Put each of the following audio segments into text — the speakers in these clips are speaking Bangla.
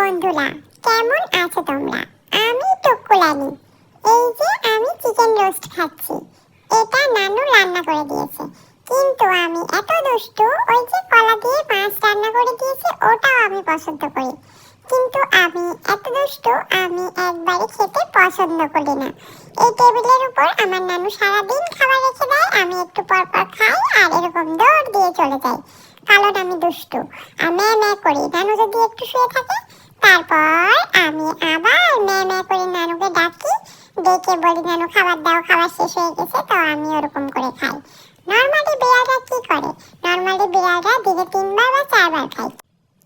বন্ধুরা, কেমন আছো তোমরা? আমি টুকুলানি। এই যে আমি চিকেন রোস্ট খাচ্ছি। এটা নানু রান্না করে দিয়েছে। কিন্তু আমি এত দুষ্টু, ওই যে কলা দিয়ে মাছ রান্না করে দিয়েছে, ওটাও আমি পছন্দ করি। কিন্তু আমি এত দুষ্টু, আমি একবারে খেতে পছন্দ করি না। এই টেবিলের উপর আমার নানু সারাদিন খাবার রেখে দেয়, আমি একটু পর পর খাই আর এরকম দৌড় দিয়ে চলে যাই। কারণ আমি দুষ্টু। আর ম্যা ম্যা করি। নানু যদি একটু শুয়ে থাকে তারপর আমি আবার ম্যা করে নানুকে ডাকি, ডেকে বলি, নানু, খাবার দাও, খাবার শেষ হয়ে গেছে, তো আমি ওরকম করে খাই। নর্মালি বিড়ালরা কি করে? নর্মালি বিড়ালরা দিনে তিনবার বা চারবার খায়।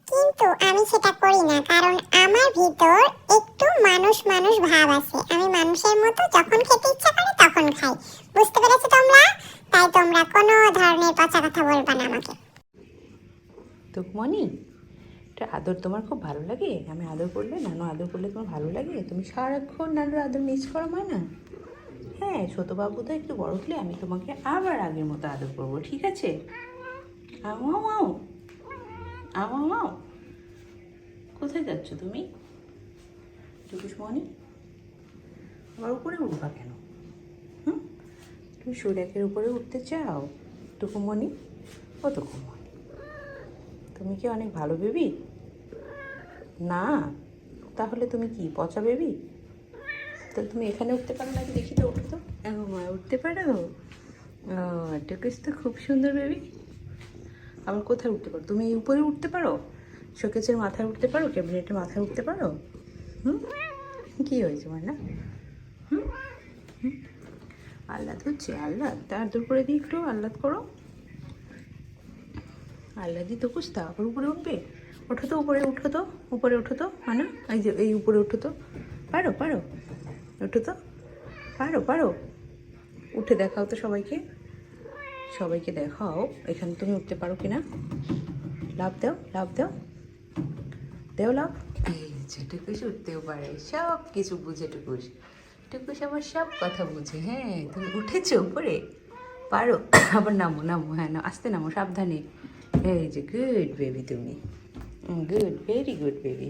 কিন্তু আমি সেটা করি না, কারণ আমার ভিতর একটু মানুষ মানুষ ভাব আছে। আমি মানুষের মতো যখন খেতে ইচ্ছা করে তখন খাই। বুঝতে পেরেছ তোমরা? তাই তোমরা কোনো ধরনের পচা কথা বলবা না আমাকে। মনি এটা আদর তোমার খুব ভালো লাগে? আমি আদর করলে, নানু আদর করলে তোমার ভালো লাগে? তুমি সারাক্ষণ নানুর আদর মিস করো হয় না? হ্যাঁ ছোটবাবু তো একটু বড় হলে আমি তোমাকে আবার আগের মতো আদর করব, ঠিক আছে? আও আও আও আও কোথায় যাচ্ছ তুমি? মনি আবার উপরে উঠবা কেন? হুম? তুমি সূর্যের উপরে উঠতে চাও? টুকুমণি? ও টুকুমণি। তুমি কি অনেক ভালো বেবি? না। তাহলে তুমি কি, পচা বেবি? তাহলে তুমি এখানে উঠতে পারো নাকি দেখি তো উঠো তো। মা, উঠতে পারো? টুকুস তো খুব সুন্দর বেবি। আবার কোথায় উঠতে পারো? তুমি উপরে উঠতে পারো? শোকেসের মাথায় উঠতে পারো? ক্যাবিনেটের মাথায় উঠতে পারো? হুম? কী হয়েছে আমার না হুম? হুম? আহ্লাদ হচ্ছে, আহ্লাদ। তার দূর করে দিই একটু আহ্লাদ করো। আল্লাদি তো কুস্তা, আবার উপরে উঠবে? ওঠো তো, উপরে উঠো তো, উপরে উঠো তো মানে এই যে এই উপরে উঠো তো। পারো পারো, উঠো তো, পারো পারো। উঠে দেখাও তো সবাইকে। সবাইকে দেখাও, এখানে তুমি উঠতে পারো কি না লাভ দাও লাভ দাও। দেও লাভ। এই যে টুকুস উঠতেও পারে, সব কিছু বুঝে টুকুস। টুকুস আবার সব কথা বুঝে হ্যাঁ তুমি উঠেছো উপরে। পারো, আবার নামো নামো হ্যাঁ না আস্তে নামো, সাবধানে। এই যে গুড বেবি তুমি গুড ভেরি গুড বেবি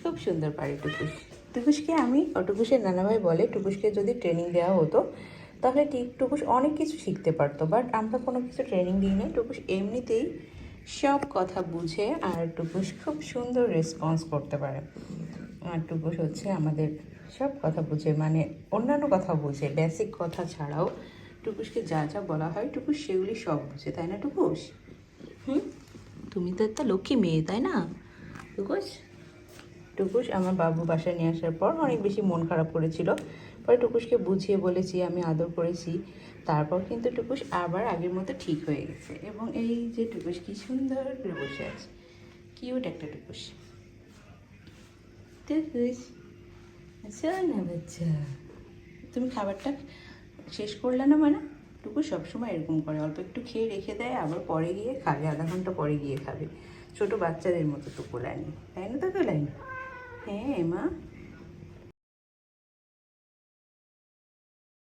খুব সুন্দর পারে টুকুস টুকুসকে আমি টুকুসের নানাভাই বলে টুকুসকে যদি ট্রেনিং দেওয়া হতো, তাহলে ঠিক টুকুস অনেক কিছু শিখতে পারতো। বাট আমরা কোনো কিছু ট্রেনিং দিই না টুকুস এমনিতেই সব কথা বুঝে আর টুকুস খুব সুন্দর রেসপন্স করতে পারে। আর টুকুস হচ্ছে আমাদের সব কথা বুঝে মানে অন্যান্য কথা বুঝে বেসিক কথা ছাড়াও টুকুসকে যা যা বলা হয় টুকুস সেগুলি সব বুঝে। তাই না টুকুস হুম? তুমি তো একটা লক্ষ্মী মেয়ে, তাই না? টুকুস? টুকুস, আমার বাবু বাসায় নিয়ে আসার পর অনেক বেশি মন খারাপ করেছিল। পরে টুকুসকে বুঝিয়ে বলেছি, আমি আদর করেছি। তারপর কিন্তু টুকুস আবার আগের মতো ঠিক হয়ে গেছে এবং এই যে টুকুস কি সুন্দর করে বসে আছে। কিউট একটা টুকুস। টুকুস আচ্ছা না বাচ্চা, তুমি খাবারটা শেষ করলে না মানে? টুকু সবসময় এরকম করে। অল্প একটু খেয়ে রেখে দেয়, আবার পরে গিয়ে খাবে। আধা ঘণ্টা পরে গিয়ে খাবে। ছোট বাচ্চাদের মতো টুকু লাইনি তাই না তো লাইনি হ্যাঁ মা।